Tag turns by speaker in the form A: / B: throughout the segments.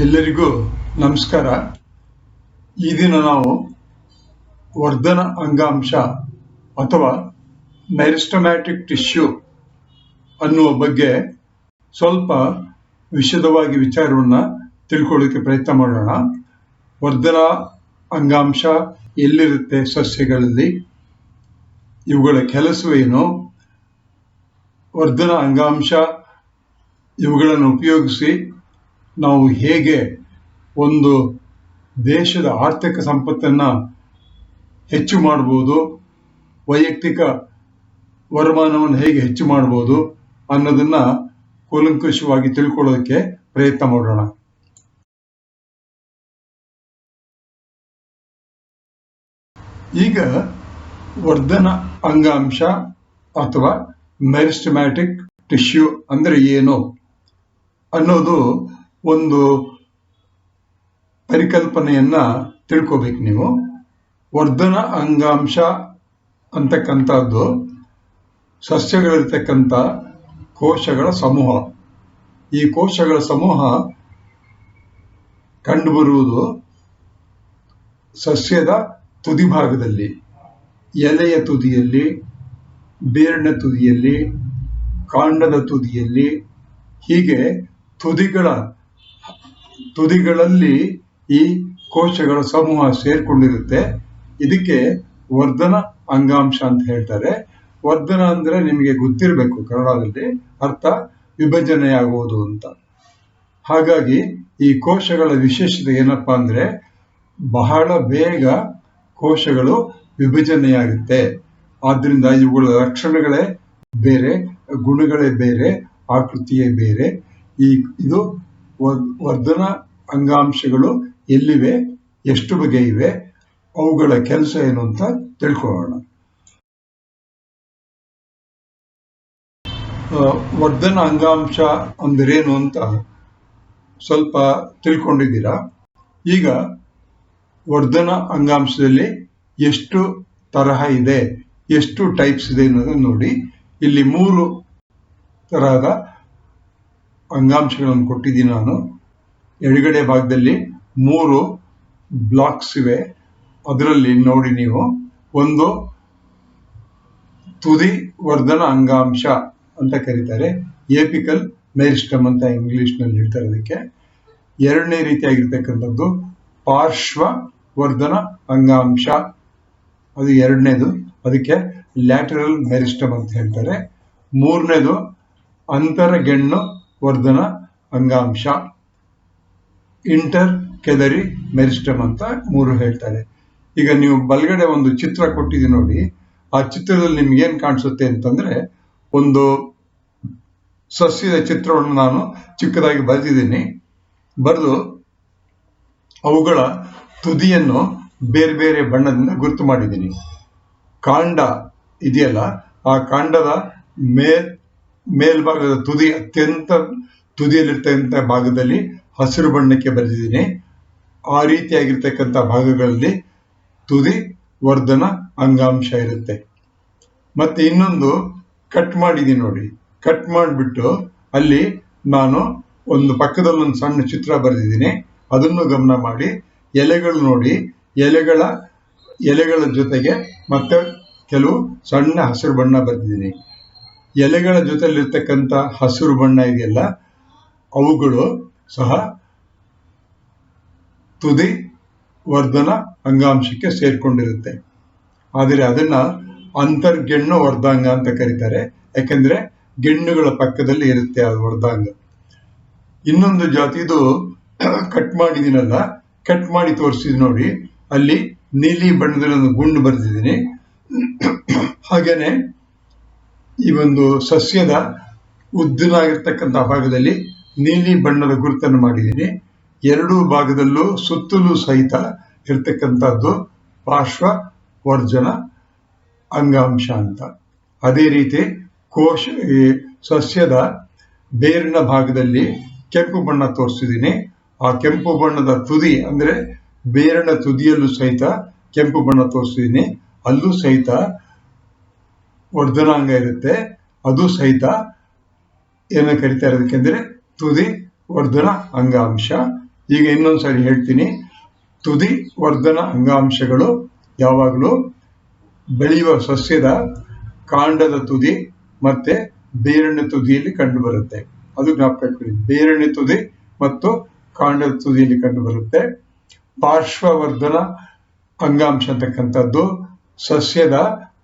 A: ಎಲ್ಲರಿಗೂ ನಮಸ್ಕಾರ. ಈ ದಿನ ನಾವು ವರ್ಧನ ಅಂಗಾಂಶ ಅಥವಾ ಮೆರಿಸ್ಟಮ್ಯಾಟಿಕ್ ಟಿಶ್ಯೂ ಅನ್ನುವ ಬಗ್ಗೆ ಸ್ವಲ್ಪ ವಿಶದವಾಗಿ ವಿಚಾರವನ್ನು ತಿಳ್ಕೊಳ್ಳೋಕೆ ಪ್ರಯತ್ನ ಮಾಡೋಣ. ವರ್ಧನ ಅಂಗಾಂಶ ಎಲ್ಲಿರುತ್ತೆ ಸಸ್ಯಗಳಲ್ಲಿ? ಇವುಗಳ ಕೆಲಸವೇನು? ವರ್ಧನ ಅಂಗಾಂಶ ಇವುಗಳನ್ನು ಉಪಯೋಗಿಸಿ ನಾವು ಹೇಗೆ ಒಂದು ದೇಶದ ಆರ್ಥಿಕ ಸಂಪತ್ತನ್ನು ಹೆಚ್ಚು ಮಾಡ್ಬೋದು, ವೈಯಕ್ತಿಕ ವರಮಾನವನ್ನು ಹೇಗೆ ಹೆಚ್ಚು ಮಾಡ್ಬೋದು ಅನ್ನೋದನ್ನ ಕೂಲಂಕುಷವಾಗಿ ತಿಳ್ಕೊಳ್ಳೋದಕ್ಕೆ ಪ್ರಯತ್ನ ಮಾಡೋಣ. ಈಗ ವರ್ಧನ ಅಂಗಾಂಶ ಅಥವಾ ಮೆರಿಸ್ಟಮ್ಯಾಟಿಕ್ ಟಿಶ್ಯೂ ಅಂದ್ರೆ ಏನು ಅನ್ನೋದು ಒಂದು ಪರಿಕಲ್ಪನೆಯನ್ನ ತಿಳ್ಕೋಬೇಕು ನೀವು. ವರ್ಧನ ಅಂಗಾಂಶ ಅಂತಕ್ಕಂಥದ್ದು ಸಸ್ಯಗಳಿರ್ತಕ್ಕಂಥ ಕೋಶಗಳ ಸಮೂಹ. ಈ ಕೋಶಗಳ ಸಮೂಹ ಕಂಡುಬರುವುದು ಸಸ್ಯದ ತುದಿ ಭಾಗದಲ್ಲಿ, ಎಲೆಯ ತುದಿಯಲ್ಲಿ, ಬೇರಿನ ತುದಿಯಲ್ಲಿ, ಕಾಂಡದ ತುದಿಯಲ್ಲಿ, ಹೀಗೆ ತುದಿಗಳ ತುದಿಗಳಲ್ಲಿ ಈ ಕೋಶಗಳ ಸಮೂಹ ಸೇರ್ಕೊಂಡಿರುತ್ತೆ. ಇದಕ್ಕೆ ವರ್ಧನ ಅಂಗಾಂಶ ಅಂತ ಹೇಳ್ತಾರೆ. ವರ್ಧನ ಅಂದ್ರೆ ನಿಮಗೆ ಗೊತ್ತಿರಬೇಕು ಕನ್ನಡದಲ್ಲಿ. ಅರ್ಥ, ವಿಭಜನೆಯಾಗುವುದು ಅಂತ. ಹಾಗಾಗಿ ಈ ಕೋಶಗಳ ವಿಶೇಷತೆ ಏನಪ್ಪಾ ಅಂದ್ರೆ ಬಹಳ ಬೇಗ ಕೋಶಗಳು ವಿಭಜನೆಯಾಗುತ್ತೆ. ಆದ್ರಿಂದ ಇವುಗಳ ಲಕ್ಷಣಗಳೇ ಬೇರೆ, ಗುಣಗಳೇ ಬೇರೆ, ಆಕೃತಿಯೇ ಬೇರೆ. ಈ ಇದು ವರ್ಧನ ಅಂಗಾಂಶಗಳು ಎಲ್ಲಿವೆ, ಎಷ್ಟು ಬಗೆ ಇವೆ, ಅವುಗಳ ಕೆಲಸ ಏನು ಅಂತ ತಿಳ್ಕೊಳ್ಳೋಣ. ವರ್ಧನ ಅಂಗಾಂಶ ಅಂದ್ರೇನು ಅಂತ ಸ್ವಲ್ಪ ತಿಳ್ಕೊಂಡಿದ್ದೀರಾ? ಈಗ ವರ್ಧನ ಅಂಗಾಂಶದಲ್ಲಿ ಎಷ್ಟು ತರಹ ಇದೆ, ಎಷ್ಟು ಟೈಪ್ಸ್ ಇದೆ ಅನ್ನೋದನ್ನು ನೋಡಿ. ಇಲ್ಲಿ ಮೂರು ತರಹದ ಅಂಗಾಂಶಗಳನ್ನು ಕೊಟ್ಟಿದ್ದೀನಿ ನಾನು. ಎಡಗಡೆ ಭಾಗದಲ್ಲಿ ಮೂರು ಬ್ಲಾಕ್ಸ್ ಇವೆ. ಅದರಲ್ಲಿ ನೋಡಿ ನೀವು. ಒಂದು ತುದಿ ವರ್ಧನ ಅಂಗಾಂಶ ಅಂತ ಕರೀತಾರೆ. ಏಪಿಕಲ್ ಮೇರಿಸ್ಟಮ್ ಅಂತ ಇಂಗ್ಲಿಷ್ನಲ್ಲಿ ಹೇಳ್ತಾರೆ ಅದಕ್ಕೆ. ಎರಡನೇ ರೀತಿಯಾಗಿರ್ತಕ್ಕಂಥದ್ದು ಪಾರ್ಶ್ವ ವರ್ಧನ ಅಂಗಾಂಶ. ಅದು ಎರಡನೇದು. ಅದಕ್ಕೆ ಲ್ಯಾಟರಲ್ ಮೇರಿಸ್ಟಮ್ ಅಂತ ಹೇಳ್ತಾರೆ. ಮೂರನೇದು ಅಂತರಗೆಣ್ಣು ವರ್ಧನ, ಅಂಗಾಂಶ, ಇಂಟರ್, ಕೆದರಿ, ಮೆರಿಸ್ಟಮ್ ಅಂತ ಮೂರು ಹೇಳ್ತಾರೆ. ಈಗ ನೀವು ಬಲಗಡೆ ಒಂದು ಚಿತ್ರ ಕೊಟ್ಟಿದ್ದೀವಿ ನೋಡಿ. ಆ ಚಿತ್ರದಲ್ಲಿ ನಿಮ್ಗೆ ಏನ್ ಕಾಣಿಸುತ್ತೆ ಅಂತಂದ್ರೆ ಒಂದು ಸಸ್ಯದ ಚಿತ್ರವನ್ನು ನಾನು ಚಿಕ್ಕದಾಗಿ ಬರೆದಿದ್ದೀನಿ. ಬರೆದು ಅವುಗಳ ತುದಿಯನ್ನು ಬೇರೆ ಬೇರೆ ಬಣ್ಣದಿಂದ ಗುರುತು ಮಾಡಿದ್ದೀನಿ. ಕಾಂಡ ಇದೆಯಲ್ಲ, ಆ ಕಾಂಡದ ಮೇಲ್ ಮೇಲ್ಭಾಗದ ತುದಿ ಅತ್ಯಂತ ತುದಿಯಲ್ಲಿರ್ತಕ್ಕಂಥ ಭಾಗದಲ್ಲಿ ಹಸಿರು ಬಣ್ಣಕ್ಕೆ ಬರೆದಿದ್ದೀನಿ. ಆ ರೀತಿಯಾಗಿರ್ತಕ್ಕಂಥ ಭಾಗಗಳಲ್ಲಿ ತುದಿ, ವರ್ಧನ, ಅಂಗಾಂಶ ಇರುತ್ತೆ. ಮತ್ತೆ ಇನ್ನೊಂದು ಕಟ್ ಮಾಡಿದ್ದೀನಿ ನೋಡಿ. ಕಟ್ ಮಾಡಿಬಿಟ್ಟು ಅಲ್ಲಿ ನಾನು ಒಂದು ಪಕ್ಕದಲ್ಲಿ ಒಂದು ಸಣ್ಣ ಚಿತ್ರ ಬರೆದಿದ್ದೀನಿ. ಅದನ್ನು ಗಮನ ಮಾಡಿ. ಎಲೆಗಳು ನೋಡಿ. ಎಲೆಗಳ ಎಲೆಗಳ ಜೊತೆಗೆ ಮತ್ತೆ ಕೆಲವು ಸಣ್ಣ ಹಸಿರು ಬಣ್ಣ ಬರೆದಿದ್ದೀನಿ. ಎಲೆಗಳ ಜೊತೆಲಿರ್ತಕ್ಕಂಥ ಹಸಿರು ಬಣ್ಣ ಇದೆಯಲ್ಲ, ಅವುಗಳು ಸಹ ತುದಿ ವರ್ಧನ ಅಂಗಾಂಶಕ್ಕೆ ಸೇರ್ಕೊಂಡಿರುತ್ತೆ. ಆದರೆ ಅದನ್ನ ಅಂತರ್ಗೆಣ್ಣು ವರ್ಧಾಂಗ ಅಂತ ಕರೀತಾರೆ. ಯಾಕಂದ್ರೆ ಗೆಣ್ಣುಗಳ ಪಕ್ಕದಲ್ಲಿ ಇರುತ್ತೆ ಅದು ವರ್ಧಾಂಗ. ಇನ್ನೊಂದು ಜಾತಿದು ಕಟ್ ಮಾಡಿದಿನಲ್ಲ ಕಟ್ ಮಾಡಿ ತೋರಿಸಿದ್ ನೋಡಿ. ಅಲ್ಲಿ ನೀಲಿ ಬಣ್ಣದಲ್ಲಿ ಒಂದು ಗುಂಡು ಬರೆದಿದ್ದೀನಿ. ಹಾಗೇನೆ ಈ ಒಂದು ಸಸ್ಯದ ಉದ್ದನಾಗಿರ್ತಕ್ಕಂಥ ಭಾಗದಲ್ಲಿ ನೀಲಿ ಬಣ್ಣದ ಗುರುತನ್ನು ಮಾಡಿದ್ದೀನಿ. ಎರಡೂ ಭಾಗದಲ್ಲೂ ಸುತ್ತಲೂ ಸಹಿತ ಇರ್ತಕ್ಕಂಥದ್ದು ಪಾರ್ಶ್ವ ವರ್ಜನ ಅಂಗಾಂಶ ಅಂತ. ಅದೇ ರೀತಿ ಕೋಶ ಸಸ್ಯದ ಬೇರಿನ ಭಾಗದಲ್ಲಿ ಕೆಂಪು ಬಣ್ಣ ತೋರಿಸಿದ್ದೀನಿ. ಆ ಕೆಂಪು ಬಣ್ಣದ ತುದಿ ಅಂದ್ರೆ ಬೇರಿನ ತುದಿಯಲ್ಲೂ ಸಹಿತ ಕೆಂಪು ಬಣ್ಣ ತೋರಿಸಿದ್ದೀನಿ. ಅಲ್ಲೂ ಸಹಿತ ವರ್ಧನಾಂಗ ಇರುತ್ತೆ. ಅದು ಸಹಿತ ಏನ ಕರಿತಾ ಇರೋದಕ್ಕೆಂದ್ರೆ ತುದಿ ವರ್ಧನ ಅಂಗಾಂಶ. ಈಗ ಇನ್ನೊಂದು ಸಾರಿ ಹೇಳ್ತೀನಿ. ತುದಿ ವರ್ಧನ ಅಂಗಾಂಶಗಳು ಯಾವಾಗಲೂ ಬೆಳೆಯುವ ಸಸ್ಯದ ಕಾಂಡದ ತುದಿ ಮತ್ತೆ ಬೇರಣ್ಣ ತುದಿಯಲ್ಲಿ ಕಂಡು ಬರುತ್ತೆ ಅದು ಜ್ಞಾಪಕ ಇಟ್ಕೊಳ್ಳಿ. ಬೇರಣ್ಯ ತುದಿ ಮತ್ತು ಕಾಂಡದ ತುದಿಯಲ್ಲಿ ಕಂಡು ಬರುತ್ತೆ ಪಾರ್ಶ್ವವರ್ಧನ ಅಂಗಾಂಶ ಅಂತಕ್ಕಂಥದ್ದು ಸಸ್ಯದ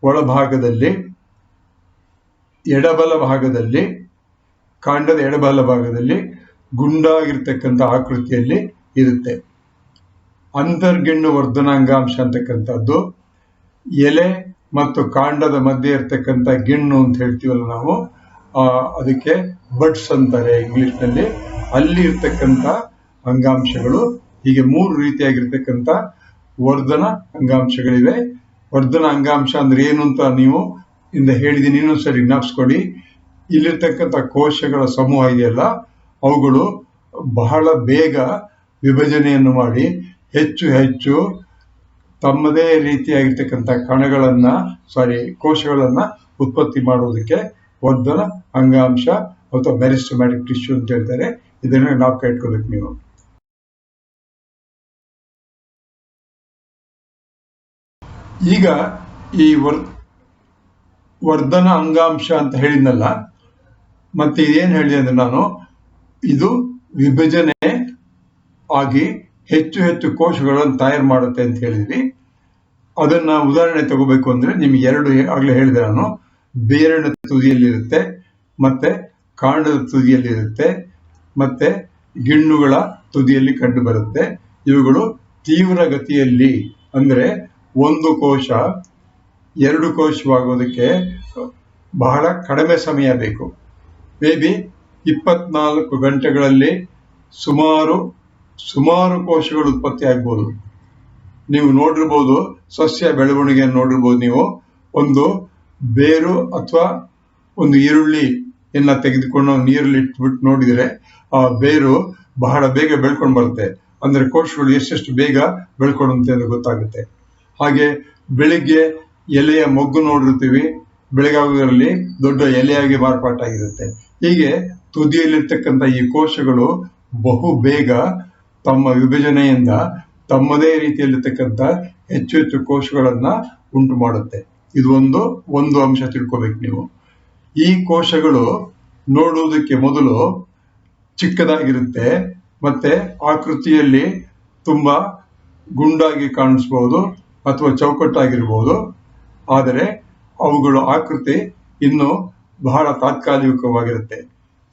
A: ಒಳಭಾಗದಲ್ಲಿ ಎಡಬಲ ಭಾಗದಲ್ಲಿ, ಕಾಂಡದ ಎಡಬಲ ಭಾಗದಲ್ಲಿ ಗುಂಡಾಗಿರ್ತಕ್ಕಂಥ ಆಕೃತಿಯಲ್ಲಿ ಇರುತ್ತೆ. ಅಂತರ್ಗಿಣ್ಣು ವರ್ಧನಾಂಗಾಂಶ ಅಂತಕ್ಕಂಥದ್ದು, ಎಲೆ ಮತ್ತು ಕಾಂಡದ ಮಧ್ಯೆ ಇರ್ತಕ್ಕಂಥ ಗಿಣ್ಣು ಅಂತ ಹೇಳ್ತೀವಲ್ಲ ನಾವು ಅದಕ್ಕೆ ಬಡ್ಸ್ ಅಂತಾರೆ ಇಂಗ್ಲಿಷ್ನಲ್ಲಿ. ಅಲ್ಲಿ ಇರ್ತಕ್ಕಂಥ ಅಂಗಾಂಶಗಳು, ಹೀಗೆ ಮೂರು ರೀತಿಯಾಗಿರ್ತಕ್ಕಂಥ ವರ್ಧನ ಅಂಗಾಂಶಗಳಿವೆ. ವರ್ಧನ ಅಂಗಾಂಶ ಅಂದ್ರೆ ಏನು ಅಂತ ನೀವು ಇಂದ ಹೇಳಿದೀನಿ ಇನ್ನೊಂದು ಸರಿ ಜ್ಞಾಪಿಸ್ಕೊಡಿ ಇಲ್ಲಿರ್ತಕ್ಕಂಥ ಕೋಶಗಳ ಸಮೂಹ ಇದೆಯಲ್ಲ, ಅವುಗಳು ಬಹಳ ಬೇಗ ವಿಭಜನೆಯನ್ನು ಮಾಡಿ ಹೆಚ್ಚು ಹೆಚ್ಚು ತಮ್ಮದೇ ರೀತಿಯಾಗಿರ್ತಕ್ಕಂಥ ಕಣಗಳನ್ನ ಸಾರಿ ಕೋಶಗಳನ್ನ ಉತ್ಪತ್ತಿ ಮಾಡುವುದಕ್ಕೆ ವರ್ಧನ ಅಂಗಾಂಶ ಅಥವಾ ಮೆರಿಸ್ಟಮ್ಯಾಟಿಕ್ ಟಿಶ್ಯೂ ಅಂತ ಹೇಳ್ತಾರೆ. ಇದನ್ನು ನಾವು ಇಟ್ಕೋಬೇಕು ನೀವು. ಈಗ ಈ ವರ್ ವರ್ಧನ ಅಂಗಾಂಶ ಅಂತ ಹೇಳಿದ್ನಲ್ಲ, ಮತ್ತೆ ಇದೇನ್ ಹೇಳಿದೆ ಅಂದ್ರೆ ನಾನು, ಇದು ವಿಭಜನೆ ಆಗಿ ಹೆಚ್ಚು ಹೆಚ್ಚು ಕೋಶಗಳನ್ನು ತಯಾರು ಮಾಡುತ್ತೆ ಅಂತ ಹೇಳಿದ್ವಿ ಅದನ್ನ ಉದಾಹರಣೆ ತಗೋಬೇಕು ಅಂದ್ರೆ ನಿಮ್ಗೆ ಎರಡು ಆಗ್ಲೇ ಹೇಳಿದೆ ನಾನು. ಬೇರಣ ತುದಿಯಲ್ಲಿರುತ್ತೆ, ಮತ್ತೆ ಕಾಂಡದ ತುದಿಯಲ್ಲಿರುತ್ತೆ, ಮತ್ತೆ ಗಿಣ್ಣುಗಳ ತುದಿಯಲ್ಲಿ ಕಂಡು ಬರುತ್ತೆ ಇವುಗಳು ತೀವ್ರ ಗತಿಯಲ್ಲಿ, ಅಂದ್ರೆ ಒಂದು ಕೋಶ ಎರಡು ಕೋಶವಾಗೋದಕ್ಕೆ ಬಹಳ ಕಡಿಮೆ ಸಮಯ ಬೇಕು. ಮೇ ಬಿ ಇಪ್ಪತ್ನಾಲ್ಕು ಗಂಟೆಗಳಲ್ಲಿ ಸುಮಾರು ಸುಮಾರು ಕೋಶಗಳು ಉತ್ಪತ್ತಿ ಆಗ್ಬೋದು. ನೀವು ನೋಡಿರ್ಬೋದು, ಸಸ್ಯ ಬೆಳವಣಿಗೆಯನ್ನು ನೋಡಿರ್ಬೋದು ನೀವು. ಒಂದು ಬೇರು ಅಥವಾ ಒಂದು ಈರುಳ್ಳಿ ಎನ್ನ ತೆಗೆದುಕೊಂಡು ನೀರಲ್ಲಿ ಇಟ್ಬಿಟ್ಟು ನೋಡಿದರೆ ಆ ಬೇರು ಬಹಳ ಬೇಗ ಬೆಳ್ಕೊಂಡು ಬರುತ್ತೆ. ಅಂದರೆ ಕೋಶಗಳು ಎಷ್ಟೆಷ್ಟು ಬೇಗ ಬೆಳ್ಕೊಳ್ಳುತ್ತೆ ಅಂತ ಗೊತ್ತಾಗುತ್ತೆ. ಹಾಗೆ ಬೆಳಿಗ್ಗೆ ಎಲೆಯ ಮೊಗ್ಗು ನೋಡಿರ್ತೀವಿ ಬೆಳಗಾಗೋದ್ರಲ್ಲಿ ದೊಡ್ಡ ಎಲೆಯಾಗಿ ಮಾರ್ಪಾಟಾಗಿರುತ್ತೆ. ಹೀಗೆ ತುದಿಯಲ್ಲಿರ್ತಕ್ಕಂಥ ಈ ಕೋಶಗಳು ಬಹು ಬೇಗ ತಮ್ಮ ವಿಭಜನೆಯಿಂದ ತಮ್ಮದೇ ರೀತಿಯಲ್ಲಿರ್ತಕ್ಕಂಥ ಹೆಚ್ಚು ಹೆಚ್ಚು ಕೋಶಗಳನ್ನ ಉಂಟು ಮಾಡುತ್ತೆ. ಇದು ಒಂದು ಒಂದು ಅಂಶ ತಿಳ್ಕೋಬೇಕು ನೀವು. ಈ ಕೋಶಗಳು ನೋಡುವುದಕ್ಕೆ ಮೊದಲು ಚಿಕ್ಕದಾಗಿರುತ್ತೆ, ಮತ್ತೆ ಆಕೃತಿಯಲ್ಲಿ ತುಂಬಾ ಗುಂಡಾಗಿ ಕಾಣಿಸ್ಬೋದು ಅಥವಾ ಚೌಕಟ್ಟಾಗಿರ್ಬೋದು. ಆದರೆ ಅವುಗಳ ಆಕೃತಿ ಇನ್ನು ಬಹಳ ತಾತ್ಕಾಲಿಕವಾಗಿರುತ್ತೆ.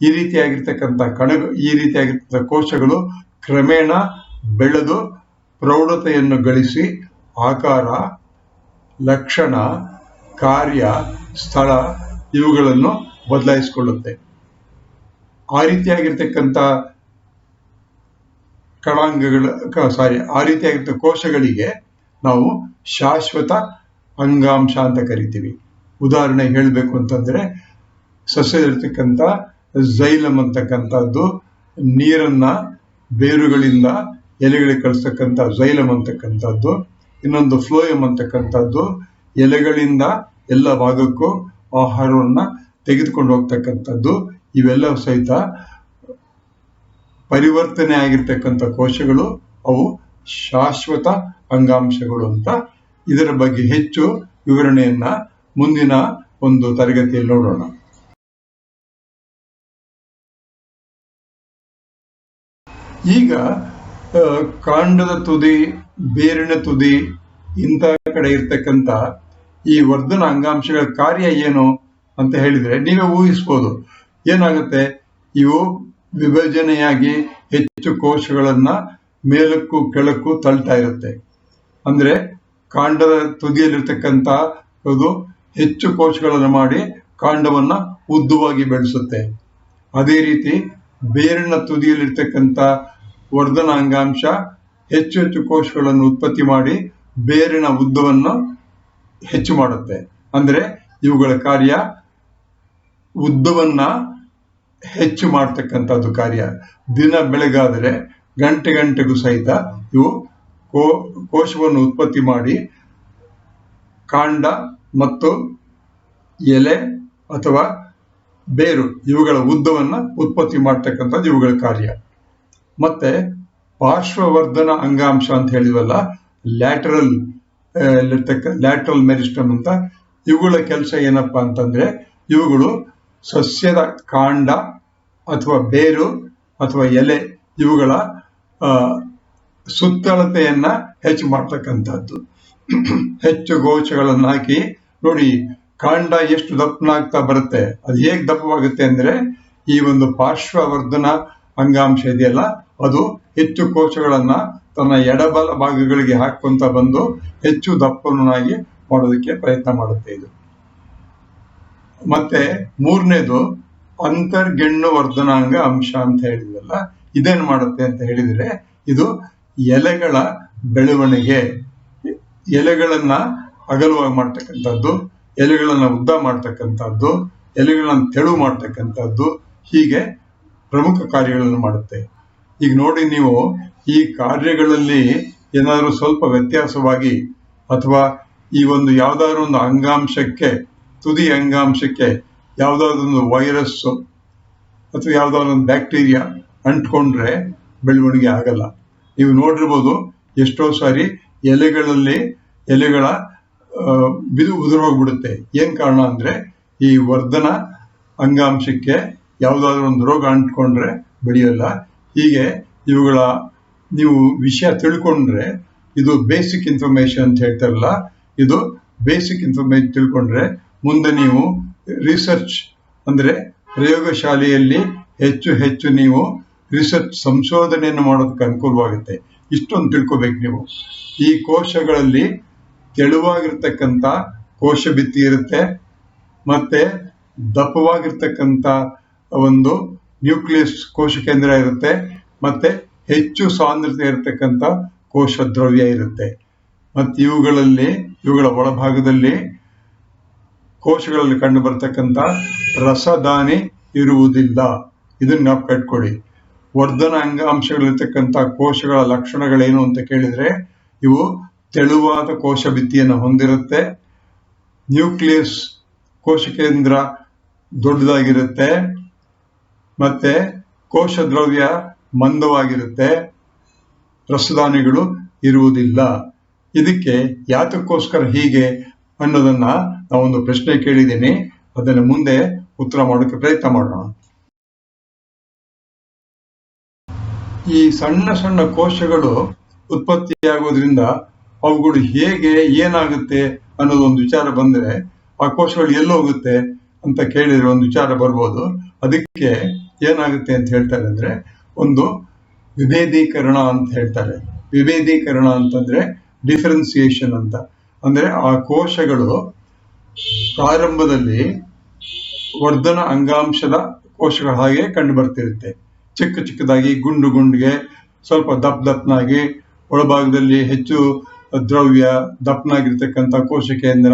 A: ಈ ರೀತಿಯಾಗಿರ್ತಕ್ಕಂಥ ಕಣ ಈ ರೀತಿಯಾಗಿರ್ತಕ್ಕಂಥ ಕೋಶಗಳು ಕ್ರಮೇಣ ಬೆಳೆದು ಪ್ರೌಢತೆಯನ್ನು ಗಳಿಸಿ ಆಕಾರ, ಲಕ್ಷಣ, ಕಾರ್ಯ, ಸ್ಥಳ ಇವುಗಳನ್ನು ಬದಲಾಯಿಸಿಕೊಳ್ಳುತ್ತೆ. ಆ ರೀತಿಯಾಗಿರ್ತಕ್ಕಂಥ ಕಣಾಂಗಗಳ ಸಾರಿ ಆ ರೀತಿಯಾಗಿರ್ತಕ್ಕ ಕೋಶಗಳಿಗೆ ನಾವು ಶಾಶ್ವತ ಅಂಗಾಂಶ ಅಂತ ಕರಿತೀವಿ. ಉದಾಹರಣೆ ಹೇಳಬೇಕು ಅಂತಂದ್ರೆ ಸಸ್ಯದಲ್ಲಿರ್ತಕ್ಕಂಥ ಝೈಲಮ್ ಅಂತಕ್ಕಂಥದ್ದು ನೀರನ್ನ ಬೇರುಗಳಿಂದ ಎಲೆಗಳಿಗೆ ಕಳಿಸ್ತಕ್ಕಂಥ ಝೈಲಮ್ ಅಂತಕ್ಕಂಥದ್ದು, ಇನ್ನೊಂದು ಫ್ಲೋಯಮ್ ಅಂತಕ್ಕಂಥದ್ದು, ಎಲೆಗಳಿಂದ ಎಲ್ಲ ಭಾಗಕ್ಕೂ ಆಹಾರವನ್ನ ತೆಗೆದುಕೊಂಡು ಹೋಗ್ತಕ್ಕಂಥದ್ದು ಇವೆಲ್ಲ ಸಹಿತ ಪರಿವರ್ತನೆ ಆಗಿರ್ತಕ್ಕಂಥ ಕೋಶಗಳು ಅವು ಶಾಶ್ವತ ಅಂಗಾಂಶಗಳು ಅಂತ ಇದರ ಬಗ್ಗೆ ಹೆಚ್ಚು ವಿವರಣೆಯನ್ನ ಮುಂದಿನ ಒಂದು ತರಗತಿಯಲ್ಲಿ ನೋಡೋಣ. ಈಗ ಕಾಂಡದ ತುದಿ, ಬೇರಿನ ತುದಿ, ಇಂಥ ಕಡೆ ಇರ್ತಕ್ಕಂಥ ಈ ವರ್ಧನ ಅಂಗಾಂಶಗಳ ಕಾರ್ಯ ಏನು ಅಂತ ಹೇಳಿದ್ರೆ ನೀವೇ ಊಹಿಸ್ಬೋದು. ಏನಾಗುತ್ತೆ? ಇವು ವಿಭಜನೆಯಾಗಿ ಹೆಚ್ಚು ಕೋಶಗಳನ್ನ ಮೇಲಕ್ಕೂ ಕೆಳಕ್ಕೂ ತಳ್ತಾ ಇರುತ್ತೆ. ಅಂದ್ರೆ ಕಾಂಡದ ತುದಿಯಲ್ಲಿರ್ತಕ್ಕಂಥ ಅದು ಹೆಚ್ಚು ಕೋಶಗಳನ್ನು ಮಾಡಿ ಕಾಂಡವನ್ನ ಉದ್ದವಾಗಿ ಬೆಳೆಸುತ್ತೆ. ಅದೇ ರೀತಿ ಬೇರಿನ ತುದಿಯಲ್ಲಿರ್ತಕ್ಕಂಥ ವರ್ಧನ ಅಂಗಾಂಶ ಹೆಚ್ಚು ಹೆಚ್ಚು ಕೋಶಗಳನ್ನು ಉತ್ಪತ್ತಿ ಮಾಡಿ ಬೇರಿನ ಉದ್ದವನ್ನು ಹೆಚ್ಚು ಮಾಡುತ್ತೆ. ಅಂದ್ರೆ ಇವುಗಳ ಕಾರ್ಯ ಉದ್ದವನ್ನ ಹೆಚ್ಚು ಮಾಡ್ತಕ್ಕಂಥದ್ದು ಕಾರ್ಯ. ದಿನ ಬೆಳಗಾದರೆ ಗಂಟೆ ಗಂಟೆಗೂ ಸಹಿತ ಇವು ಕೋ, ಕೋಶವನ್ನು ಉತ್ಪತ್ತಿ ಮಾಡಿ ಕಾಂಡ ಮತ್ತು ಎಲೆ ಅಥವಾ ಬೇರು ಇವುಗಳ ಉದ್ದವನ್ನು ಉತ್ಪತ್ತಿ ಮಾಡ್ತಕ್ಕಂಥದ್ದು ಇವುಗಳ ಕಾರ್ಯ. ಮತ್ತೆ ಪಾರ್ಶ್ವವರ್ಧನ ಅಂಗಾಂಶ ಅಂತ ಹೇಳಿದ್ವಲ್ಲ ಲ್ಯಾಟ್ರಲ್ ಲ್ಯಾಟ್ರಲ್ ಮೆರಿಸ್ಟಮ್ ಅಂತ, ಇವುಗಳ ಕೆಲಸ ಏನಪ್ಪಾ ಅಂತಂದ್ರೆ ಇವುಗಳು ಸಸ್ಯದ ಕಾಂಡ ಅಥವಾ ಬೇರು ಅಥವಾ ಎಲೆ ಇವುಗಳ ಸುತ್ತಳತೆಯನ್ನ ಹೆಚ್ಚು ಮಾಡ್ತಕ್ಕಂಥದ್ದು. ಹೆಚ್ಚು ಗೋಚಗಳನ್ನು ಹಾಕಿ, ನೋಡಿ, ಕಾಂಡ ಎಷ್ಟು ದಪ್ಪನಾಗ್ತಾ ಬರುತ್ತೆ, ಅದು ಹೇಗೆ ದಪ್ಪವಾಗುತ್ತೆ ಅಂದ್ರೆ, ಈ ಒಂದು ಪಾರ್ಶ್ವವರ್ಧನ ಅಂಗಾಂಶ ಇದೆಯಲ್ಲ, ಅದು ಹೆಚ್ಚು ಕೋಶಗಳನ್ನ ತನ್ನ ಎಡಬಲ ಭಾಗಗಳಿಗೆ ಹಾಕೊಂತ ಬಂದು ಹೆಚ್ಚು ದಪ್ಪನಾಗಿ ಮಾಡೋದಕ್ಕೆ ಪ್ರಯತ್ನ ಮಾಡುತ್ತೆ ಇದು. ಮತ್ತೆ ಮೂರನೇದು ಅಂತರ್ಗೆಣ್ಣು ವರ್ಧನಾಂಗ ಅಂಶ ಅಂತ ಹೇಳಿದ್ವಲ್ಲ, ಇದೇನ್ ಮಾಡುತ್ತೆ ಅಂತ ಹೇಳಿದ್ರೆ, ಇದು ಎಲೆಗಳ ಬೆಳವಣಿಗೆ. ಎಲೆಗಳನ್ನ ಅಗಲವಾಗಿ ಮಾಡ್ತಕ್ಕಂಥದ್ದು, ಎಲೆಗಳನ್ನ ಉದ್ದ ಮಾಡ್ತಕ್ಕಂಥದ್ದು, ಎಲೆಗಳನ್ನ ತೆಳು ಮಾಡ್ತಕ್ಕಂಥದ್ದು ಹೀಗೆ ಪ್ರಮುಖ ಕಾರ್ಯಗಳನ್ನು ಮಾಡುತ್ತೆ. ಈಗ ನೋಡಿ ನೀವು, ಈ ಕಾರ್ಯಗಳಲ್ಲಿ ಏನಾದರೂ ಸ್ವಲ್ಪ ವ್ಯತ್ಯಾಸವಾಗಿ ಅಥವಾ ಈ ಒಂದು ಯಾವ್ದಾದ್ರು ಒಂದು ಅಂಗಾಂಶಕ್ಕೆ, ತುದಿ ಅಂಗಾಂಶಕ್ಕೆ ಯಾವ್ದಾದ್ರು ಒಂದು ವೈರಸ್ ಅಥವಾ ಒಂದು ಬ್ಯಾಕ್ಟೀರಿಯಾ ಅಂಟ್ಕೊಂಡ್ರೆ ಬೆಳವಣಿಗೆ ಆಗಲ್ಲ. ನೀವು ನೋಡಿರ್ಬೋದು ಎಷ್ಟೋ ಸಾರಿ ಎಲೆಗಳಲ್ಲಿ ಎಲೆಗಳ ಬಿದು ಉದುರೋಗ್ಬಿಡುತ್ತೆ. ಏನ್ ಕಾರಣ ಅಂದ್ರೆ ಈ ವರ್ಧನ ಅಂಗಾಂಶಕ್ಕೆ ಯಾವ್ದಾದ್ರು ಒಂದು ರೋಗ ಅಂಟ್ಕೊಂಡ್ರೆ ಬೆಳೆಯಲ್ಲ. ಹೀಗೆ ಇವುಗಳ ನೀವು ವಿಷಯ ತಿಳ್ಕೊಂಡ್ರೆ ಇದು ಬೇಸಿಕ್ ಇನ್ಫಾರ್ಮೇಶನ್ ಅಂತ ಹೇಳ್ತಾರಲ್ಲ, ಇದು ಬೇಸಿಕ್ ಇನ್ಫಾರ್ಮೇಶನ್ ತಿಳ್ಕೊಂಡ್ರೆ ಮುಂದೆ ನೀವು ರಿಸರ್ಚ್ ಅಂದ್ರೆ ಪ್ರಯೋಗಶಾಲೆಯಲ್ಲಿ ಹೆಚ್ಚು ಹೆಚ್ಚು ನೀವು ರಿಸರ್ಚ್ ಸಂಶೋಧನೆಯನ್ನು ಮಾಡೋದಕ್ಕೆ ಅನುಕೂಲವಾಗುತ್ತೆ. ಇಷ್ಟೊಂದು ತಿಳ್ಕೊಬೇಕು ನೀವು. ಈ ಕೋಶಗಳಲ್ಲಿ ತೆಳುವಾಗಿರ್ತಕ್ಕಂಥ ಕೋಶ ಭಿತ್ತಿ ಇರುತ್ತೆ. ಮತ್ತೆ ದಪ್ಪವಾಗಿರ್ತಕ್ಕಂಥ ಒಂದು ನ್ಯೂಕ್ಲಿಯಸ್ ಕೋಶ ಕೇಂದ್ರ ಇರುತ್ತೆ. ಮತ್ತೆ ಹೆಚ್ಚು ಸಾಂದ್ರತೆ ಇರತಕ್ಕಂಥ ಕೋಶ ದ್ರವ್ಯ ಇರುತ್ತೆ. ಮತ್ತೆ ಇವುಗಳಲ್ಲಿ, ಇವುಗಳ ಒಳಭಾಗದಲ್ಲಿ ಕೋಶಗಳಲ್ಲಿ ಕಂಡು ಬರ್ತಕ್ಕಂಥ ರಸದಾನಿ ಇರುವುದಿಲ್ಲ. ಇದನ್ನ ನಾವು ಇಟ್ಕೊಳ್ಳಿ ವರ್ಧನ ಅಂಗಾಂಶಗಳಿರ್ತಕ್ಕಂಥ ಕೋಶಗಳ ಲಕ್ಷಣಗಳೇನು ಅಂತ ಕೇಳಿದ್ರೆ, ಇವು ತೆಳುವಾದ ಕೋಶ ಭಿತ್ತಿಯನ್ನು ಹೊಂದಿರುತ್ತೆ. ನ್ಯೂಕ್ಲಿಯಸ್ ಕೋಶ ಕೇಂದ್ರ ದೊಡ್ಡದಾಗಿರುತ್ತೆ. ಮತ್ತೆ ಕೋಶ ದ್ರವ್ಯ ಮಂದವಾಗಿರುತ್ತೆ. ರಸದಾನಿಗಳು ಇರುವುದಿಲ್ಲ. ಇದಕ್ಕೆ ಯಾತಕ್ಕೋಸ್ಕರ ಹೀಗೆ ಅನ್ನೋದನ್ನ ನಾವೊಂದು ಪ್ರಶ್ನೆ ಕೇಳಿದ್ದೀನಿ. ಅದನ್ನ ಮುಂದೆ ಉತ್ತರ ಮಾಡೋಕ್ಕೆ ಪ್ರಯತ್ನ ಮಾಡೋಣ. ಈ ಸಣ್ಣ ಸಣ್ಣ ಕೋಶಗಳು ಉತ್ಪತ್ತಿಯಾಗೋದ್ರಿಂದ ಅವುಗಳು ಹೇಗೆ ಏನಾಗುತ್ತೆ ಅನ್ನೋದೊಂದು ವಿಚಾರ ಬಂದ್ರೆ ಆ ಕೋಶಗಳು ಎಲ್ಲೋಗುತ್ತೆ ಅಂತ ಕೇಳಿದ್ರೆ ಒಂದು ವಿಚಾರ ಬರ್ಬೋದು. ಅದಕ್ಕೆ ಏನಾಗುತ್ತೆ ಅಂತ ಹೇಳ್ತಾರೆ ಅಂದ್ರೆ ಒಂದು ವಿಭೇದೀಕರಣ ಅಂತ ಹೇಳ್ತಾರೆ. ವಿಭೇದೀಕರಣ ಅಂತಂದ್ರೆ ಡಿಫರೆನ್ಸಿಯೇಷನ್ ಅಂತ. ಅಂದ್ರೆ ಆ ಕೋಶಗಳು ಪ್ರಾರಂಭದಲ್ಲಿ ವರ್ಧನ ಅಂಗಾಂಶದ ಕೋಶಗಳ ಹಾಗೆ ಕಂಡು ಬರ್ತಿರುತ್ತೆ. ಚಿಕ್ಕ ಚಿಕ್ಕದಾಗಿ, ಗುಂಡು ಗುಂಡಿಗೆ, ಸ್ವಲ್ಪ ದಪ್ಪ ದಪ್ಪನಾಗಿ, ಒಳಭಾಗದಲ್ಲಿ ಹೆಚ್ಚು ದ್ರವ್ಯ ದಪ್ಪನಾಗಿರ್ತಕ್ಕಂಥ ಕೋಶ ಕೇಂದ್ರ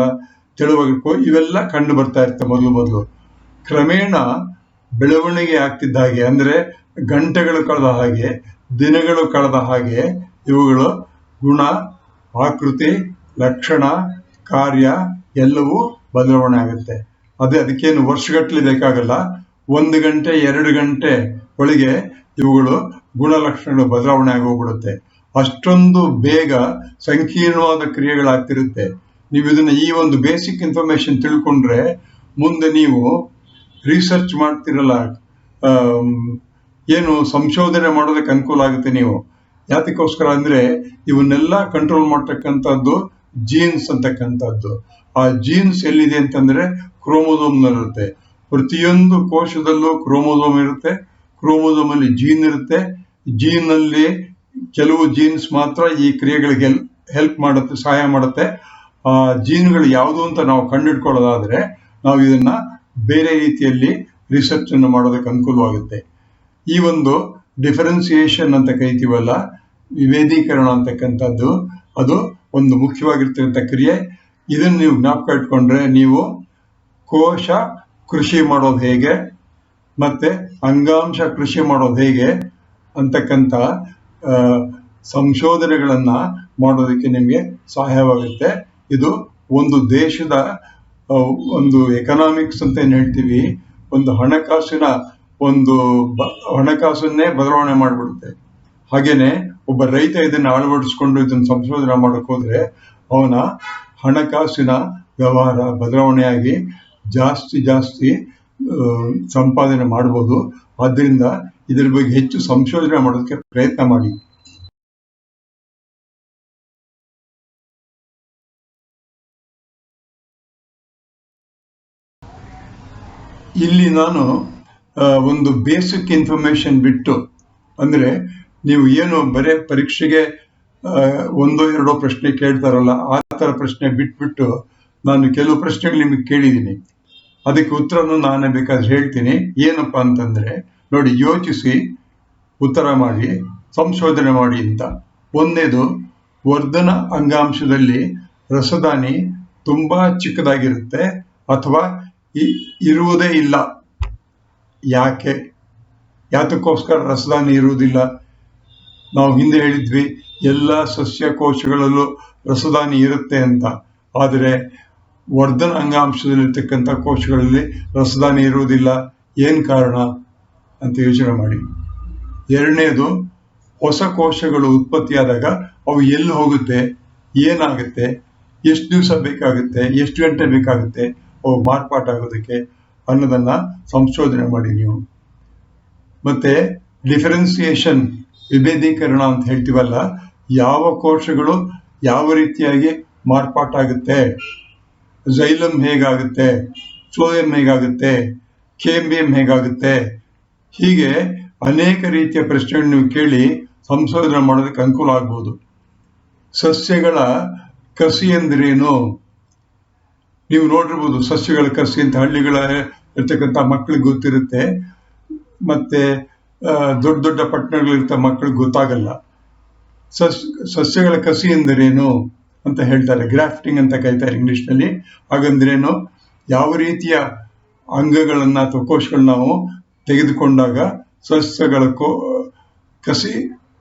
A: ತೆಳುವಾಗಿ ಇವೆಲ್ಲ ಕಂಡು ಬರ್ತಾ ಇರುತ್ತೆ ಮೊದಲು ಮೊದಲು. ಕ್ರಮೇಣ ಬೆಳವಣಿಗೆ ಆಗ್ತಿದ್ದ ಹಾಗೆ, ಅಂದರೆ ಗಂಟೆಗಳು ಕಳೆದ ಹಾಗೆ, ದಿನಗಳು ಕಳೆದ ಹಾಗೆ, ಇವುಗಳು ಗುಣ, ಆಕೃತಿ, ಲಕ್ಷಣ, ಕಾರ್ಯ, ಎಲ್ಲವೂ ಬದಲಾವಣೆ ಆಗುತ್ತೆ. ಅದೇ, ಅದಕ್ಕೇನು ವರ್ಷಗಟ್ಟಲೆ ಬೇಕಾಗಲ್ಲ. ಒಂದು ಗಂಟೆ, ಎರಡು ಗಂಟೆ ಒಳಗೆ ಇವುಗಳು ಗುಣಲಕ್ಷಣಗಳು, ಬದಲಾವಣೆ ಆಗೋಗ್ಬಿಡುತ್ತೆ. ಅಷ್ಟೊಂದು ಬೇಗ ಸಂಕೀರ್ಣವಾದ ಕ್ರಿಯೆಗಳಾಗ್ತಿರುತ್ತೆ. ನೀವು ಇದನ್ನ ಈ ಒಂದು ಬೇಸಿಕ್ ಇನ್ಫಾರ್ಮೇಶನ್ ತಿಳ್ಕೊಂಡ್ರೆ ಮುಂದೆ ನೀವು ರಿಸರ್ಚ್ ಮಾಡ್ತಿರಲ್ಲ ಏನು ಸಂಶೋಧನೆ ಮಾಡೋದಕ್ಕೆ ಅನುಕೂಲ ಆಗುತ್ತೆ ನೀವು. ಯಾತಕ್ಕೋಸ್ಕರ ಅಂದ್ರೆ ಇವನ್ನೆಲ್ಲ ಕಂಟ್ರೋಲ್ ಮಾಡ್ತಕ್ಕಂಥದ್ದು ಜೀನ್ಸ್ ಅಂತಕ್ಕಂಥದ್ದು. ಆ ಜೀನ್ಸ್ ಎಲ್ಲಿದೆ ಅಂತಂದ್ರೆ ಕ್ರೋಮೋಸೋಮ್ ಇರುತ್ತೆ ಪ್ರತಿಯೊಂದು ಕೋಶದಲ್ಲೂ ಕ್ರೋಮೋಸೋಮ್ ಇರುತ್ತೆ. ಕ್ರೋಮೋಸೋಮ್ ಅಲ್ಲಿ ಜೀನ್ ಇರುತ್ತೆ. ಜೀನ್ ಅಲ್ಲಿ ಕೆಲವು ಜೀನ್ಸ್ ಮಾತ್ರ ಈ ಕ್ರಿಯೆಗಳಿಗೆ ಹೆಲ್ಪ್ ಮಾಡುತ್ತೆ, ಸಹಾಯ ಮಾಡುತ್ತೆ. ಆ ಜೀನ್ಗಳು ಯಾವುದು ಅಂತ ನಾವು ಕಂಡುಹಿಡ್ಕೊಳ್ಳೋದಾದ್ರೆ ನಾವು ಇದನ್ನ ಬೇರೆ ರೀತಿಯಲ್ಲಿ ರಿಸರ್ಚ್ ಅನ್ನು ಮಾಡೋದಕ್ಕೆ ಅನುಕೂಲವಾಗುತ್ತೆ. ಈ ಒಂದು ಡಿಫರೆನ್ಸಿಯೇಷನ್ ಅಂತ ಕರಿತೀವಲ್ಲ, ವಿವೇದೀಕರಣ ಅಂತಕ್ಕಂಥದ್ದು, ಅದು ಒಂದು ಮುಖ್ಯವಾಗಿರ್ತಕ್ಕಂಥ ಕ್ರಿಯೆ. ಇದನ್ನು ನೀವು ಜ್ಞಾಪಕ ಇಟ್ಕೊಂಡ್ರೆ ನೀವು ಕೋಶ ಕೃಷಿ ಮಾಡೋದು ಹೇಗೆ ಮತ್ತೆ ಅಂಗಾಂಶ ಕೃಷಿ ಮಾಡೋದು ಹೇಗೆ ಅಂತಕ್ಕಂಥ ಸಂಶೋಧನೆಗಳನ್ನು ಮಾಡೋದಕ್ಕೆ ನಿಮಗೆ ಸಹಾಯವಾಗುತ್ತೆ. ಇದು ಒಂದು ದೇಶದ ಒಂದು ಎಕನಾಮಿಕ್ಸ್ ಅಂತ ಏನು ಹೇಳ್ತೀವಿ, ಒಂದು ಹಣಕಾಸಿನ ಒಂದು ಹಣಕಾಸನ್ನೇ ಬದಲಾವಣೆ ಮಾಡಿಬಿಡುತ್ತೆ. ಹಾಗೇನೆ ಒಬ್ಬ ರೈತ ಇದನ್ನ ಅಳವಡಿಸ್ಕೊಂಡು ಇದನ್ನ ಸಂಶೋಧನೆ ಮಾಡಕ್ ಹೋದ್ರೆ ಅವನ ಹಣಕಾಸಿನ ವ್ಯವಹಾರ ಬದಲಾವಣೆಯಾಗಿ ಜಾಸ್ತಿ ಜಾಸ್ತಿ ಸಂಪಾದನೆ ಮಾಡಬಹುದು ಆದ್ದರಿಂದ ಇದರ ಬಗ್ಗೆ ಹೆಚ್ಚು ಸಂಶೋಧನೆ ಮಾಡೋದಕ್ಕೆ ಪ್ರಯತ್ನ ಮಾಡಿ. ಇಲ್ಲಿ ನಾನು ಒಂದು ಬೇಸಿಕ್ ಇನ್ಫಾರ್ಮೇಶನ್ ಬಿಟ್ಟು, ಅಂದ್ರೆ ನೀವು ಏನು ಬರೇ ಪರೀಕ್ಷೆಗೆ ಒಂದು ಎರಡೋ ಪ್ರಶ್ನೆ ಕೇಳ್ತಾರಲ್ಲ, ಆ ತರ ಪ್ರಶ್ನೆ ಬಿಟ್ಬಿಟ್ಟು ನಾನು ಕೆಲವು ಪ್ರಶ್ನೆಗಳು ನಿಮಗೆ ಕೇಳಿದ್ದೀನಿ. ಅದಕ್ಕೆ ಉತ್ತರನು ನಾನೇ ಬೇಕಾದ್ರೆ ಹೇಳ್ತೀನಿ. ಏನಪ್ಪ ಅಂತಂದ್ರೆ, ನೋಡಿ ಯೋಚಿಸಿ, ಉತ್ತರ ಮಾಡಿ, ಸಂಶೋಧನೆ ಮಾಡಿ ಅಂತ. ಒಂದೇದು, ವರ್ಧನ ಅಂಗಾಂಶದಲ್ಲಿ ರಸದಾನಿ ತುಂಬಾ ಚಿಕ್ಕದಾಗಿರುತ್ತೆ ಅಥವಾ ಇರುವುದೇ ಇಲ್ಲ. ಯಾಕೆ? ಯಾತಕ್ಕೋಸ್ಕರ ರಸದಾನಿ ಇರುವುದಿಲ್ಲ? ನಾವು ಹಿಂದೆ ಹೇಳಿದ್ವಿ, ಎಲ್ಲ ಸಸ್ಯ ಕೋಶಗಳಲ್ಲೂ ರಸದಾನಿ ಇರುತ್ತೆ ಅಂತ. ಆದರೆ ವರ್ಧನ ಅಂಗಾಂಶದಲ್ಲಿರ್ತಕ್ಕಂಥ ಕೋಶಗಳಲ್ಲಿ ರಸದಾನಿ ಇರುವುದಿಲ್ಲ. ಏನ್ ಕಾರಣ? ಅಂತ ಯೋಚನೆ ಮಾಡಿ. ಎರಡನೇದು, ಹೊಸ ಕೋಶಗಳು ಉತ್ಪತ್ತಿಯಾದಾಗ ಅವು ಎಲ್ಲಿ ಹೋಗುತ್ತೆ? ಏನಾಗುತ್ತೆ? ಎಷ್ಟು ದಿವಸ ಬೇಕಾಗುತ್ತೆ? ಎಷ್ಟು ಗಂಟೆ ಬೇಕಾಗುತ್ತೆ? ಅವು ಮಾರ್ಪಾಟಾಗೋದಕ್ಕೆ ಅನ್ನೋದನ್ನ ಸಂಶೋಧನೆ ಮಾಡಿ ನೀವು. ಮತ್ತೆ ಡಿಫರೆನ್ಸಿಯೇಷನ್ ವಿಭೇದೀಕರಣ ಅಂತ ಹೇಳ್ತೀವಲ್ಲ, ಯಾವ ಕೋಶಗಳು ಯಾವ ರೀತಿಯಾಗಿ ಮಾರ್ಪಾಟಾಗುತ್ತೆ? ಝೈಲಮ್ ಹೇಗಾಗುತ್ತೆ? ಫ್ಲೋಯಮ್ ಹೇಗಾಗುತ್ತೆ? ಕೇಂಬಿಯಂ ಹೇಗಾಗುತ್ತೆ? ಹೀಗೆ ಅನೇಕ ರೀತಿಯ ಪ್ರಶ್ನೆಗಳನ್ನು ನೀವು ಕೇಳಿ ಸಂಶೋಧನೆ ಮಾಡೋದಕ್ಕೆ ಅನುಕೂಲ ಆಗ್ಬೋದು. ಸಸ್ಯಗಳ ಕಸಿ ಎಂದ್ರೇನು? ನೀವು ನೋಡಿರ್ಬೋದು ಸಸ್ಯಗಳ ಕಸಿ ಅಂತ ಹಳ್ಳಿಗಳ ಇರ್ತಕ್ಕಂಥ ಮಕ್ಕಳಿಗೆ ಗೊತ್ತಿರುತ್ತೆ. ಮತ್ತೆ ದೊಡ್ಡ ದೊಡ್ಡ ಪಟ್ಟಣಗಳಿರ್ತ ಮಕ್ಕಳಿಗೆ ಗೊತ್ತಾಗಲ್ಲ. ಸಸ್, ಸಸ್ಯಗಳ ಕಸಿ ಎಂದರೇನು? ಅಂತ ಹೇಳ್ತಾರೆ. ಗ್ರಾಫ್ಟಿಂಗ್ ಅಂತ ಕರೀತಾರೆ ಇಂಗ್ಲಿಷ್ನಲ್ಲಿ. ಹಾಗಂದ್ರೇನು ಯಾವ ರೀತಿಯ ಅಂಗಗಳನ್ನ ಅಥವಾ ಕೋಶಗಳನ್ನ ನಾವು ತೆಗೆದುಕೊಂಡಾಗ ಸಸ್ಯಗಳ ಕೋ ಕಸಿ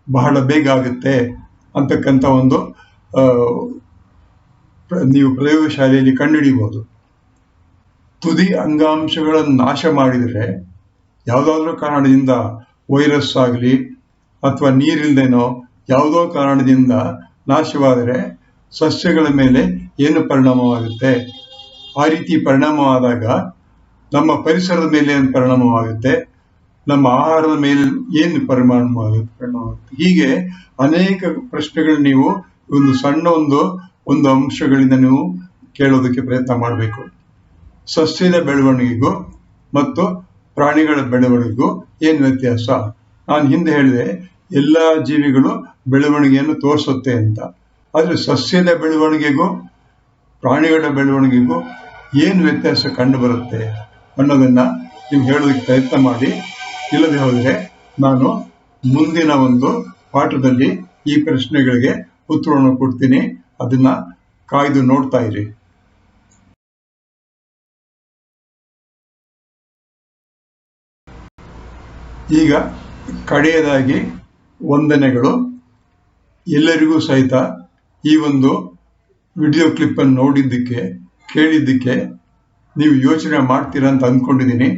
A: ಬಹಳ ಬೇಗ ಆಗುತ್ತೆ ಅಂತಕ್ಕಂಥ ಒಂದು ನೀವು ಪ್ರಯೋಗಶಾಲೆಯಲ್ಲಿ ಕಂಡುಹಿಡಿಬಹುದು ತುದಿ ಅಂಗಾಂಶಗಳನ್ನು ನಾಶ ಮಾಡಿದರೆ ಯಾವುದಾದ್ರೂ ಕಾರಣದಿಂದ ವೈರಸ್ ಆಗಲಿ ಅಥವಾ ನೀರಿಲ್ದೇನೋ ಯಾವುದೋ ಕಾರಣದಿಂದ ನಾಶವಾದರೆ ಸಸ್ಯಗಳ ಮೇಲೆ ಏನು ಪರಿಣಾಮವಾಗುತ್ತೆ? ಆ ರೀತಿ ಪರಿಣಾಮವಾದಾಗ ನಮ್ಮ ಪರಿಸರದ ಮೇಲೆ ಏನು ಪರಿಣಾಮವಾಗುತ್ತೆ? ನಮ್ಮ ಆಹಾರದ ಮೇಲೆ ಏನು ಪರಿಣಾಮವಾಗುತ್ತೆ ಪರಿಣಾಮವಾಗುತ್ತೆ? ಹೀಗೆ ಅನೇಕ ಪ್ರಶ್ನೆಗಳು ನೀವು ಒಂದು ಸಣ್ಣ ಒಂದು ಒಂದು ಅಂಶಗಳಿಂದ ನೀವು ಕೇಳೋದಕ್ಕೆ ಪ್ರಯತ್ನ ಮಾಡಬೇಕು. ಸಸ್ಯದ ಬೆಳವಣಿಗೆಗೂ ಮತ್ತು ಪ್ರಾಣಿಗಳ ಬೆಳವಣಿಗೆಗೂ ಏನು ವ್ಯತ್ಯಾಸ? ನಾನು ಹಿಂದೆ ಹೇಳಿದೆ, ಎಲ್ಲ ಜೀವಿಗಳು ಬೆಳವಣಿಗೆಯನ್ನು ತೋರಿಸುತ್ತೆ ಅಂತ. ಆದರೆ ಸಸ್ಯದ ಬೆಳವಣಿಗೆಗೂ, ಪ್ರಾಣಿಗಳ ಬೆಳವಣಿಗೆಗೂ ಏನು ವ್ಯತ್ಯಾಸ ಕಂಡು ಬರುತ್ತೆ ಅನ್ನೋದನ್ನ ನೀವು ಹೇಳೋದಕ್ಕೆ ಪ್ರಯತ್ನ ಮಾಡಿ. ಇಲ್ಲದೆ ಹೋದರೆ ನಾನು ಮುಂದಿನ ಒಂದು ಪಾಠದಲ್ಲಿ ಈ ಪ್ರಶ್ನೆಗಳಿಗೆ ಉತ್ತರವನ್ನು ಕೊಡ್ತೀನಿ. ಅದನ್ನ ಕಾಯ್ದು ನೋಡ್ತಾ ಇರಿ. ಈಗ ಕಡೆಯದಾಗಿ ವಂದನೆಗಳು ಎಲ್ಲರಿಗೂ ಸಹಿತ ಈ ಒಂದು ವಿಡಿಯೋ ಕ್ಲಿಪ್ ಅನ್ನು ನೋಡಿದ್ದಕ್ಕೆ, ಕೇಳಿದ್ದಕ್ಕೆ ನೀವು ಯೋಚನೆ ಮಾಡ್ತೀರಾ ಅಂತ ಅಂದ್ಕೊಂಡಿದ್ದೀನಿ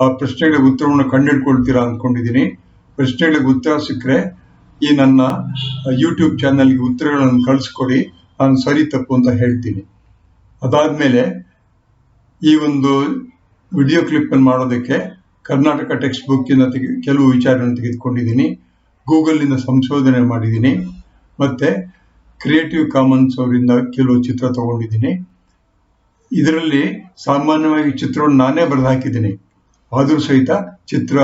A: ಆ ಪ್ರಶ್ನೆಗಳಿಗೆ ಉತ್ತರವನ್ನು ಕಂಡುಹಿಡ್ಕೊಳ್ತೀರಾ ಅಂದ್ಕೊಂಡಿದ್ದೀನಿ ಪ್ರಶ್ನೆಗಳಿಗೆ ಉತ್ತರ ಸಿಕ್ಕರೆ ಈ ನನ್ನ ಯೂಟ್ಯೂಬ್ ಚಾನಲ್ಗೆ ಉತ್ತರಗಳನ್ನು ಕಳಿಸ್ಕೊಡಿ. ನಾನು ಸರಿ, ತಪ್ಪು ಅಂತ ಹೇಳ್ತೀನಿ. ಅದಾದಮೇಲೆ ಈ ಒಂದು ವಿಡಿಯೋ ಕ್ಲಿಪ್ಪನ್ನು ಮಾಡೋದಕ್ಕೆ ಕರ್ನಾಟಕ ಟೆಕ್ಸ್ಟ್ ಬುಕ್ಕಿಂದ ತೆಗೆ, ಕೆಲವು ವಿಚಾರಗಳನ್ನು ತೆಗೆದುಕೊಂಡಿದ್ದೀನಿ. ಗೂಗಲ್ನಿಂದ ಸಂಶೋಧನೆ ಮಾಡಿದ್ದೀನಿ. ಮತ್ತೆ ಕ್ರಿಯೇಟಿವ್ ಕಾಮನ್ಸ್ ಅವರಿಂದ ಕೆಲವು ಚಿತ್ರ ತಗೊಂಡಿದ್ದೀನಿ. ಇದರಲ್ಲಿ ಸಾಮಾನ್ಯವಾಗಿ ಚಿತ್ರವನ್ನು ನಾನೇ ಬರೆದು ಹಾಕಿದ್ದೀನಿ ಆದರೂ ಸಹಿತ ಚಿತ್ರ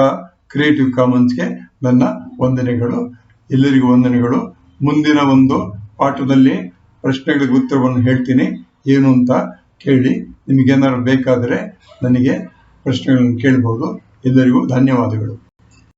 A: ಕ್ರಿಯೇಟಿವ್ ಕಾಮನ್ಸ್ಗೆ ನನ್ನ ವಂದನೆಗಳು. ಎಲ್ಲರಿಗೂ ವಂದನೆಗಳು. ಮುಂದಿನ ಒಂದು ಪಾಠದಲ್ಲಿ ಪ್ರಶ್ನೆಗಳಿಗೆ ಉತ್ತರವನ್ನು ಹೇಳ್ತೀನಿ. ಏನು ಅಂತ ಕೇಳಿ ನಿಮಗೇನಾದ್ರು ಬೇಕಾದರೆ ನನಗೆ ಪ್ರಶ್ನೆಗಳನ್ನು ಕೇಳ್ಬೋದು. ಎಲ್ಲರಿಗೂ ಧನ್ಯವಾದಗಳು.